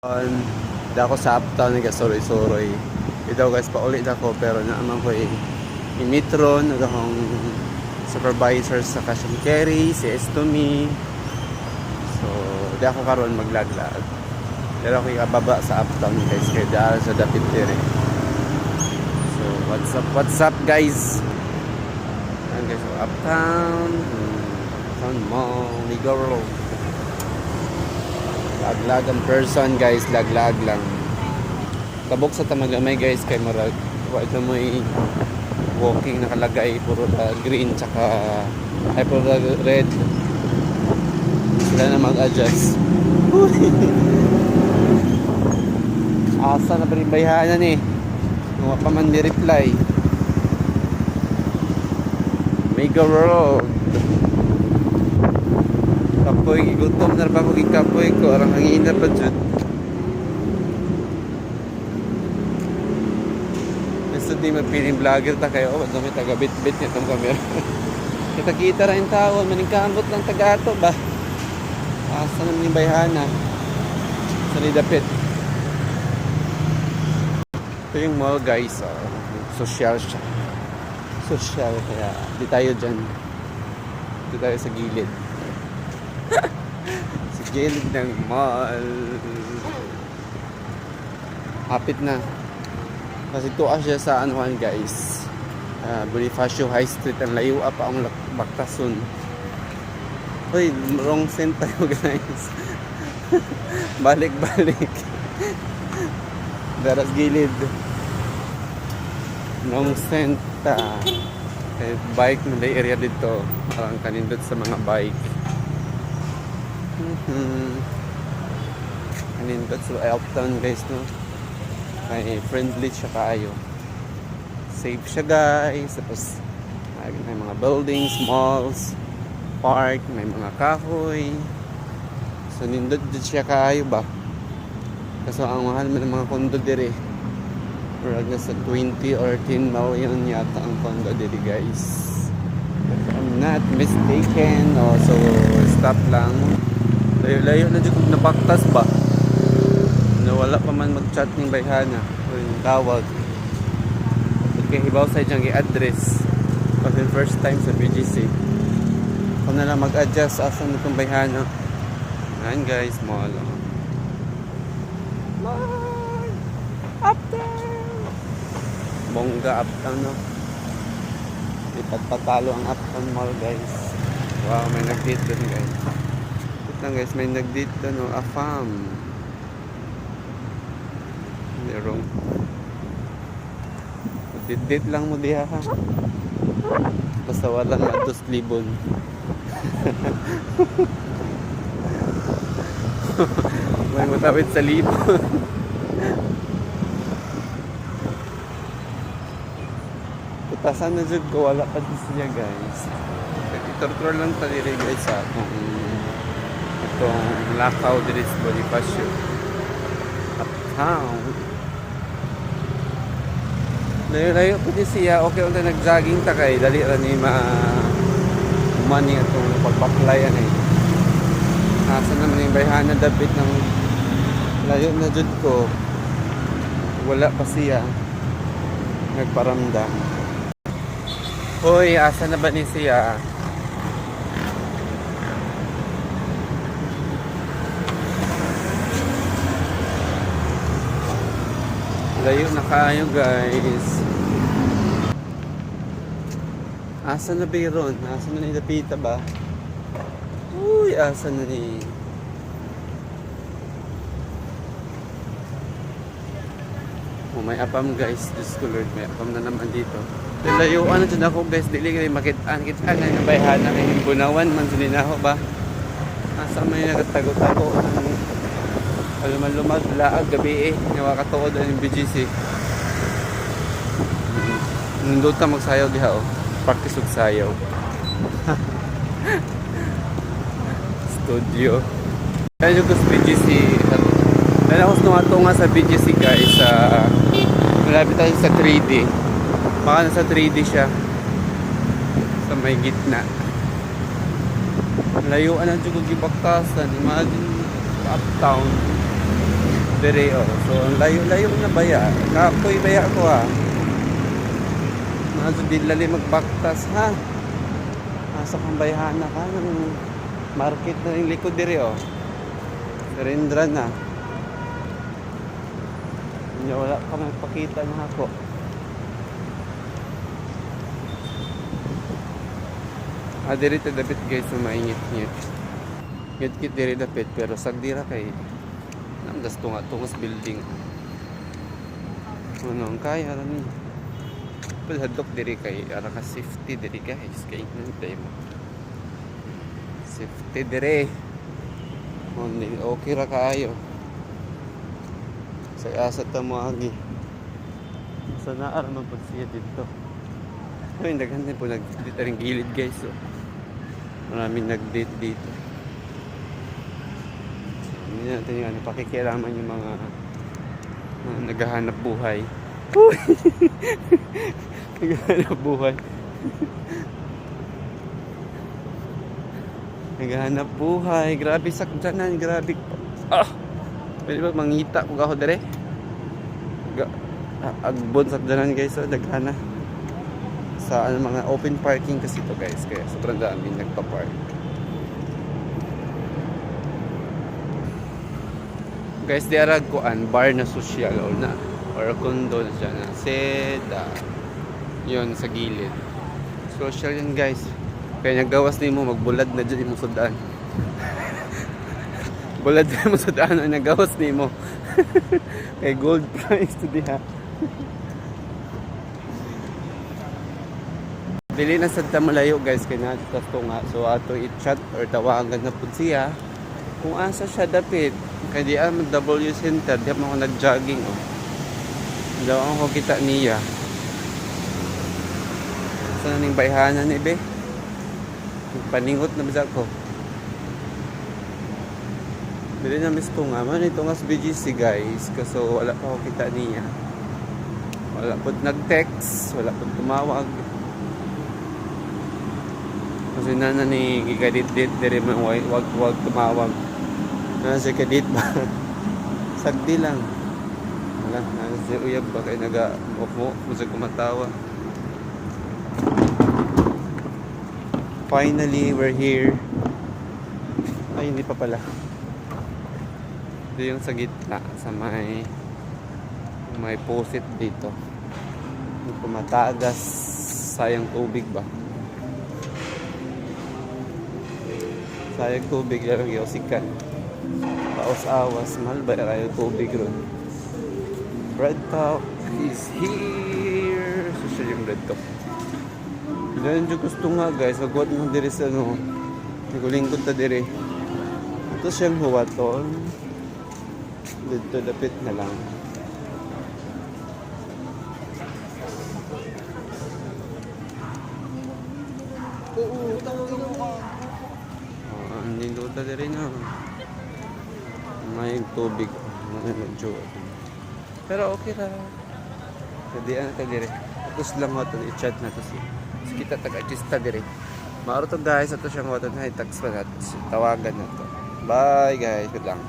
On, ako sa uptown nga suroy-suroy. Ito guys, paulit ako pero naaman ko eh. Imitron, nag akong supervisor sa cash and carry, si Estomy. So, di ako karon maglaglag. Pero ako ikababa sa uptown guys, kaya dahil sa dapit dire. So, what's up, what's up guys? Ayan guys, so uptown, hmm, uptown mall, Ligoro. Laglag ang person guys, laglag lang. Tabok sa tamagamay guys kay marag wa ito mo walking nakalagay puro na green tsaka ay puro na red. Sila na mag-adjust. Asa na baribayhanan eh. Nga pa man ni-reply. Mega Road. Kapoy, gutom na ba ko kapoy ko. Arang hangina pa dyan. Gusto di magpiling vlogger ta kayo. Oh, dami taga bit-bit nitong camera. Kita-kita rin tao. Maningkamot ng taga-ato ba? Asa naman yung bayhana. Sa Lidapit. Ito yung mall guys. Oh. Social siya. Social. Kaya di tayo dyan. Dito tayo sa gilid. Gilid ng mall. Hapit na. Kasi tuwa siya sa anuhan guys. Ah, Bonifacio High Street. Ang layo pa ang baktason. Uy, wrong scent tayo guys. Balik-balik. Daras gilid. Wrong scent. ah. Eh, bike na area dito. Parang kanindot sa mga bike. Mhm. Kanindot sa Elktown guys no. May friendly siya kaayo. Safe siya guys. Tapos may, mga buildings, malls, park, may mga kahoy. So nindot dito siya kaayo ba? Kaso ang mahal man ng mga kondo dire. Murag na sa 20 or 10 million yata ang kondo diri guys. If I'm not mistaken. Oh, so stop lang. Layo-layo na dito napaktas ba? Nawala pa man mag-chat ng bayhana. O yung tawag. Kay hibaw sa diyang i-address. Kasi first time sa BGC. Ako na lang mag-adjust asan itong bayhana. Ayan guys, mall. oh. Mall! Up there! Bongga uptown no. Ipagpatalo ang uptown mall guys. Wow, may nag-date guys. Lang guys, may nag-date doon no. Afam. Merong. Date-date lang mo diha ha. Basta walang matos libon. may matawid sa libon. Putasan na jud ko wala pa din siya guys. Itortor lang ta diri guys sa kung itong lakaw diri sa Bonifacio. Uptown. Layo-layo po di siya. Okay unta nag-jogging ta dali ra ni ma money atong pagpaplayan eh. Asa naman yung bayhana dapit ng layo na jud ko. Wala pa siya. Nagparamdam. Hoy, asa na ba ni siya? Layo na kayo guys. Asa na ba yun? Asa na ni Lapita ba? Uy, asa na ni... Oh, may apam guys. Diyos ko Lord, may apam na naman dito. Nilayuan na dyan ako guys. Dili kayo makitaan. Kitaan na yung bayhana. Kaya bunawan man sila ako ba? Asa may nagatago-tago ng Aluman-lumag, laag, gabi eh. Nga katuod ang BGC. Nundot ta magsayaw diha oh. Practice og sayaw. Studio. Kaya yung sa BGC. Dahil ako tumatunga sa BGC guys. Sa malapit tayo sa 3D. Baka nasa 3D siya. Sa may gitna. Layuan ang jugog gibaktasan. Imagine uptown. Dire oh. So ang layo-layo na baya. Kapoy baya ko ah. Mga dilali magbaktas ha. Nasa kang bayhana ka ng market na yung likod dire oh. Surrendra na. Hindi wala ka magpakita na ako. Ah, dapit guys na maingit-ngit. Ngit-ngit dapit pero sagdira kay nang gasto nga tungos building. Ano ang kaya ra ni. Padhadlok diri kay ara ka safety diri guys kay nantay mo. Safety diri. Only okay ra kaayo. Sa asa ta mo agi. Sa naar man pud siya dito. Ay, daghan din po nag-date gilid guys. So. Maraming nag-date dito. Hindi natin yung ano, pakikialaman yung mga, mga naghahanap buhay. Naghahanap buhay. naghahanap buhay. Grabe sakdanan, grabe. Ah! Pwede ba mangita kung ako dere? Ah, Agbon sakdanan guys, so daghana sa ano, mga open parking kasi to guys kaya sobrang dami nagpa-park guys di arag kuan bar na social o na. Or condo na siya seda. Yon sa gilid. Social yan guys. Kaya nagawas ni mo magbulad na dyan mo sa daan. Bulad na mo sa ang nagawas ni mo. Kay gold price to diha Dili na sa malayo guys kay na to nga. So ato i-chat or tawagan na pud siya. Kung asa siya dapit kay di am W center di mo nag-jogging oh. Daw ako kita niya. Sa ning bayhanan ni be? Paningot na bisa ko. Dili na miss ko nga man ito nga sa BGC guys kaso wala pa ako kita niya. Wala pud nag-text, wala pud tumawag. Kasi na na ni gikadit-dit dire man wag, wag tumawag. Na si kadit ba? Sagdi lang. Wala, na si uyab ba kay naga mo sa kumatawa. Finally, we're here. Ay, hindi pa pala. Ito yung sa gitna, sa may may posit dito. Yung tumatagas, sayang tubig ba? Sayang tubig lang yung sikan. Paos-awas, mahal ba kayo tubig ron? Bread Talk is here! So siya yung Bread Talk. Dahil yung gusto nga guys, magwat mo diri sa ano, nagulingkod ta diri. Ito siyang huwaton. Dito dapit na lang. Oo, tawagin mo ka. Oh, hindi ta diri na. May tubig. Medyo. Pero okay ra. Pwede ano ta diri. Tapos lang ho i-chat na to si. kita taga-artista diri. Maaro to guys, ato siyang wato na i-text pa natin. Tawagan na to. Bye guys, good lang.